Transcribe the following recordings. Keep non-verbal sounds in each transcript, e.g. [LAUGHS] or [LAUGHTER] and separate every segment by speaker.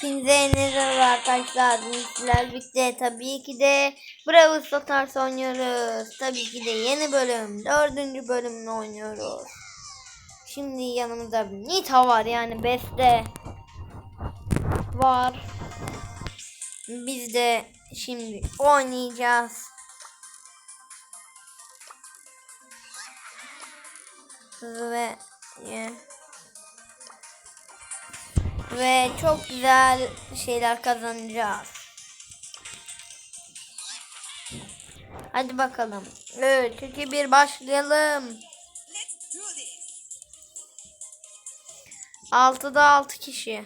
Speaker 1: Hepinize merhaba arkadaşlar. Sizler birlikte tabii ki de Brawl Stars oynuyoruz. Tabii ki de yeni bölüm. Dördüncü bölümünü oynuyoruz. Şimdi yanımızda bir Nita var yani Beste var. Biz de şimdi oynayacağız. Ve yeah. Ve çok güzel şeyler kazanacağız. Hadi bakalım. Evet, 2 1 başlayalım. 6'da 6 kişi.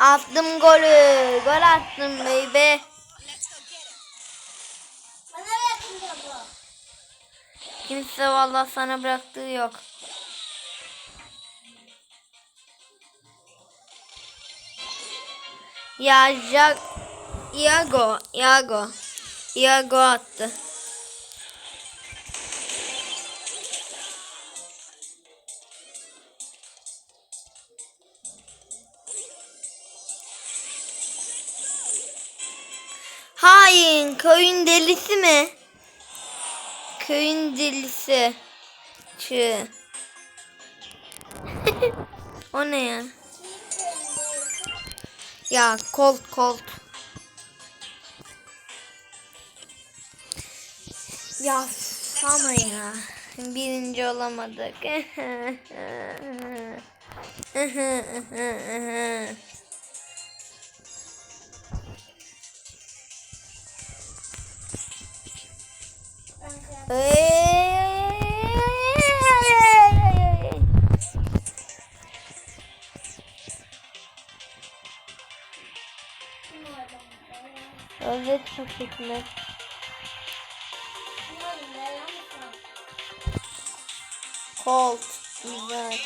Speaker 1: Attım golü. Gol attım baby. Kimse vallahi sana bıraktığı yok. Ya Jack Iago, Iago. Iago attı. Köyün delisi mi? Köyün delisi. Çı. [LAUGHS] o ne ya? Ya kolt kolt. Ya sana ya. Birinci olamadık. [LAUGHS] Evet paketine. Colt. Güzel.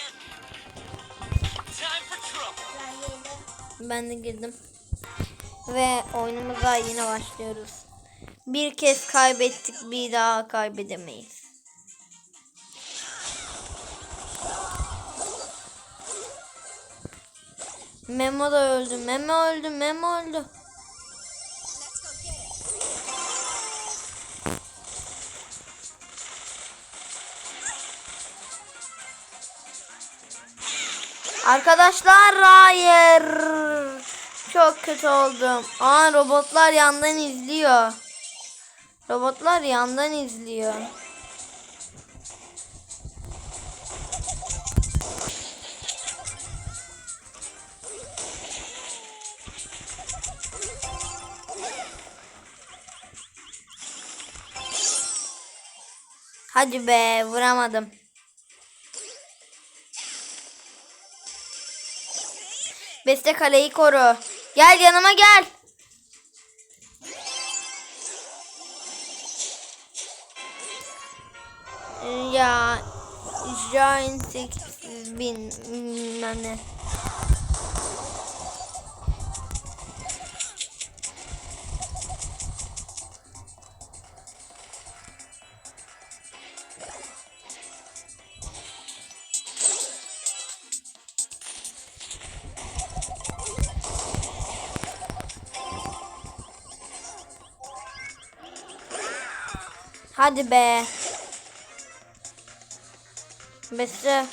Speaker 1: Ben de girdim. Ve oyunumuza yine başlıyoruz. Bir kez kaybettik bir daha kaybedemeyiz. Memo da öldü. Memo öldü. Memo öldü. Arkadaşlar hayır. Çok kötü oldum. Aa robotlar yandan izliyor. Robotlar yandan izliyor. Hadi be vuramadım. Beste kaleyi koru. Gel yanıma gel. Ya Giant 8000 bilmem ne. Hadi be. Beste.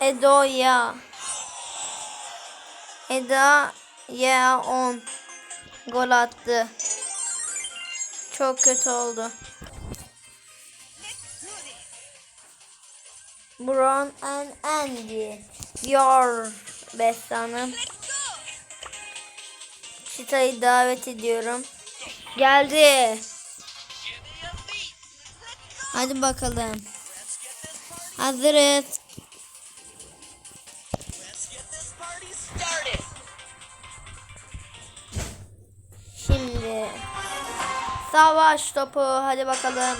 Speaker 1: Edo ya. Eda ya 10 gol attı. Çok kötü oldu. Brown and Andy. Your Beste Hanım. Çita'yı davet ediyorum. Geldi. Hadi bakalım. Hazırız. Şimdi savaş topu hadi bakalım.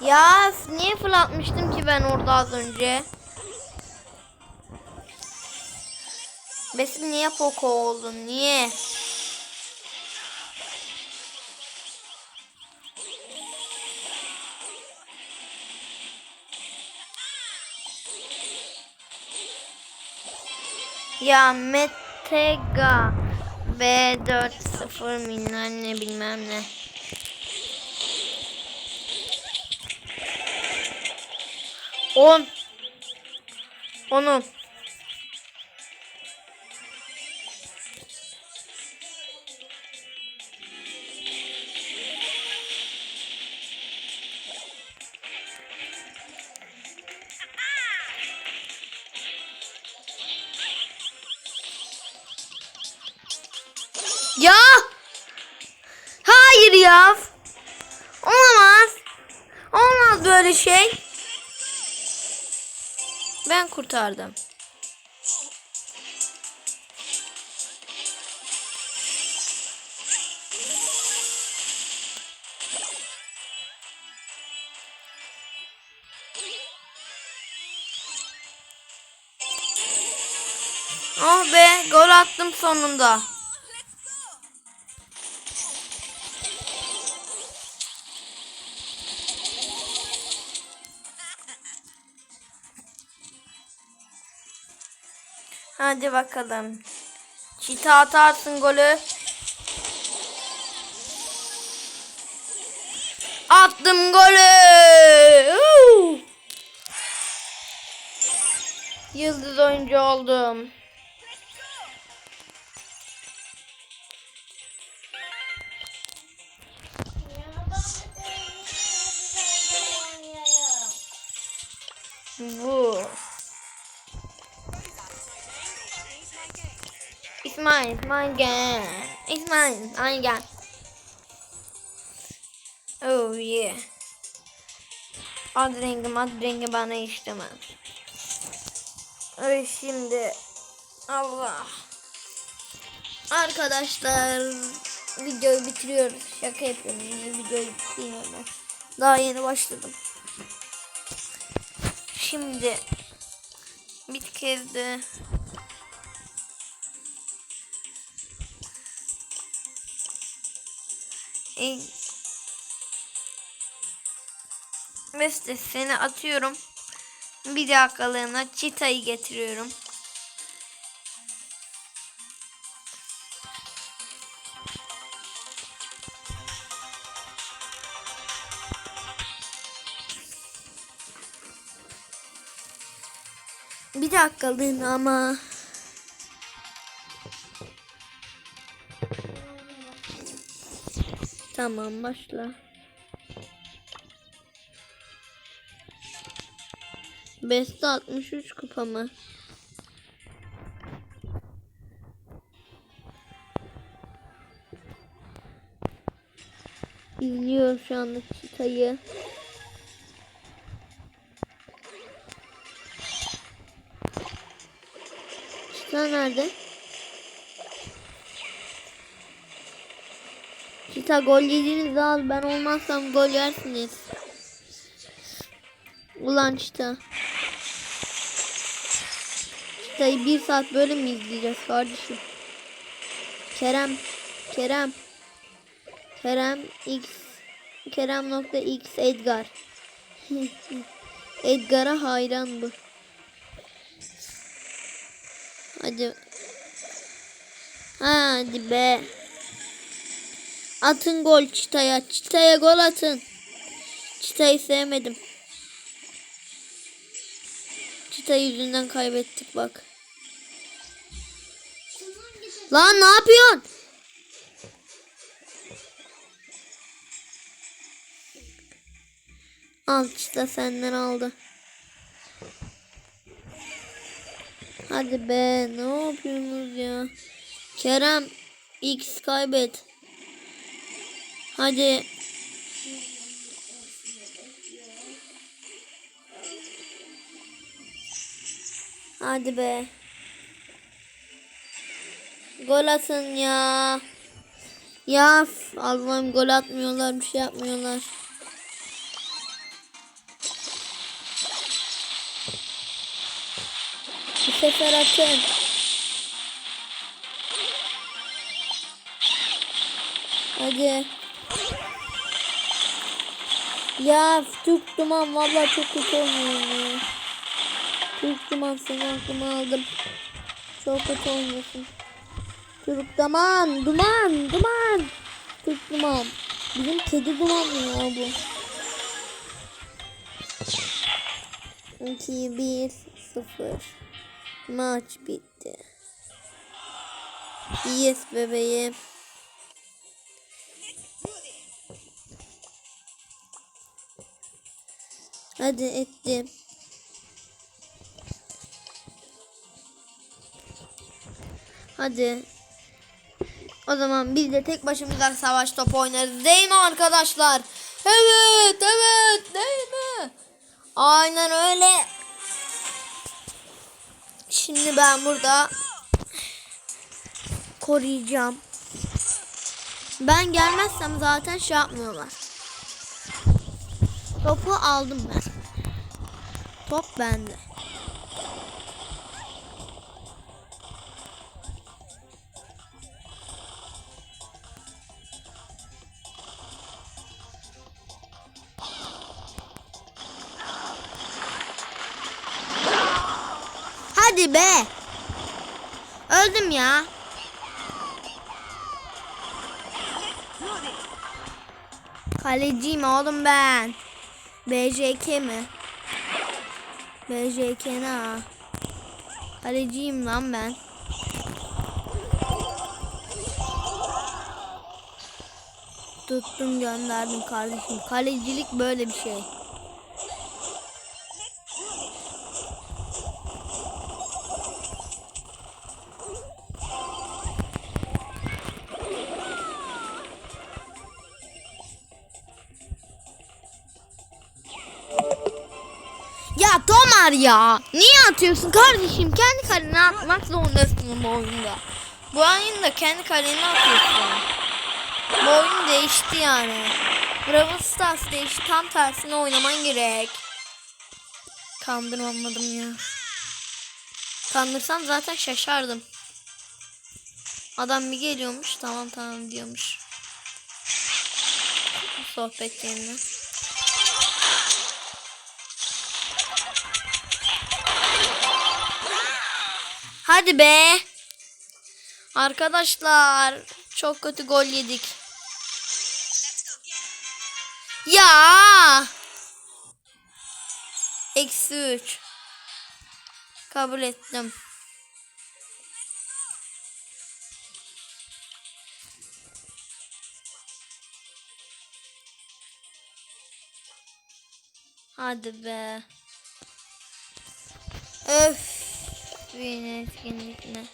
Speaker 1: Ya niye fırlatmıştım ki ben orada az önce? Besim niye Poco oldun? Niye? Ya Metega B40 minler ne bilmem ne. On. Onun. Ya! Hayır ya. Olamaz. Olmaz böyle şey. Ben kurtardım. Oh be gol attım sonunda. Hadi bakalım. Çita atarsın golü. Attım golü. Yıldız oyuncu oldum. Bu. It's mine, it's mine again. It's mine, it's mine again. Oh yeah. Ad rengim, ad rengi bana işlemez. Evet şimdi Allah. Arkadaşlar videoyu bitiriyoruz. Şaka yapıyorum. Yine videoyu bitiriyorum. Daha yeni başladım. Şimdi bir kez de e, seni atıyorum. Bir dakikalığına çitayı getiriyorum. Bir dakikalığına ama. Tamam başla. Beste 63 kupa mı? İzliyor şu anda çıtayı. Çıta nerede? Çıta gol yediğiniz al. Ben olmazsam gol yersiniz. Ulan çıta. Çıtayı bir saat böyle mi izleyeceğiz kardeşim? Kerem. Kerem. Kerem X. Kerem nokta X Edgar. [LAUGHS] Edgar'a hayran bu. Hadi. Hadi be. Atın gol Çita'ya. Çita'ya gol atın. Çita'yı sevmedim. Çita yüzünden kaybettik bak. Lan ne yapıyorsun? Al Çita senden aldı. Hadi be ne yapıyorsunuz ya? Kerem X kaybet. Hadi. Hadi be. Gol atın ya. Ya Allah'ım gol atmıyorlar bir şey yapmıyorlar. Bu sefer atın. Hadi. Ya Türk duman valla çok kötü oynuyor ya. Türk duman seni aklıma aldım. Çok kötü oynuyorsun. Türk duman, duman, duman. Türk duman. Bizim kedi duman mı ya bu? 2 1 0 Maç bitti. Yes bebeğim. Hadi ettim. Hadi. O zaman biz de tek başımıza savaş topu oynarız değil mi arkadaşlar? Evet, evet değil mi? Aynen öyle. Şimdi ben burada koruyacağım. Ben gelmezsem zaten şey yapmıyorlar. Topu aldım ben. Top bende. Hadi be. Öldüm ya. Kaleciyim oğlum ben. BJK mi? BJK ne ha? Kaleciyim lan ben. Tuttum gönderdim kardeşim. Kalecilik böyle bir şey. Tomar ya. Niye atıyorsun kardeşim? Kendi kalene atmak zorundasın bu oyunda. Bu oyunda kendi kalene atıyorsun. Bu oyun değişti yani. Brawl Stars değişti. Tam tersine oynaman gerek. Kandıramadım ya. Kandırsam zaten şaşardım. Adam bir geliyormuş. Tamam tamam diyormuş. Sohbet yerine. Hadi be. Arkadaşlar çok kötü gol yedik. Ya. Eksi üç. Kabul ettim. Hadi be. Öf. Yine etkinlik ne?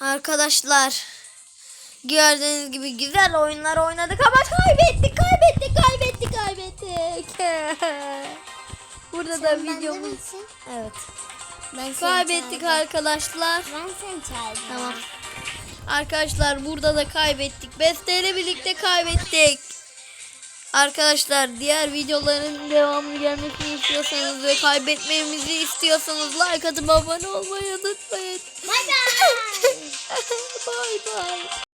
Speaker 1: Arkadaşlar gördüğünüz gibi güzel oyunlar oynadık ama kaybettik kaybettik kaybettik kaybettik. [LAUGHS] Burada da videomuz evet
Speaker 2: Ben
Speaker 1: kaybettik arkadaşlar.
Speaker 2: Ben seni çağırdım.
Speaker 1: Tamam. Arkadaşlar burada da kaybettik. Beste ile birlikte kaybettik. Arkadaşlar diğer videoların devamlı gelmesini istiyorsanız ve kaybetmemizi istiyorsanız like atıp abone olmayı unutmayın.
Speaker 2: Bay bay.
Speaker 1: Bye bye. [LAUGHS]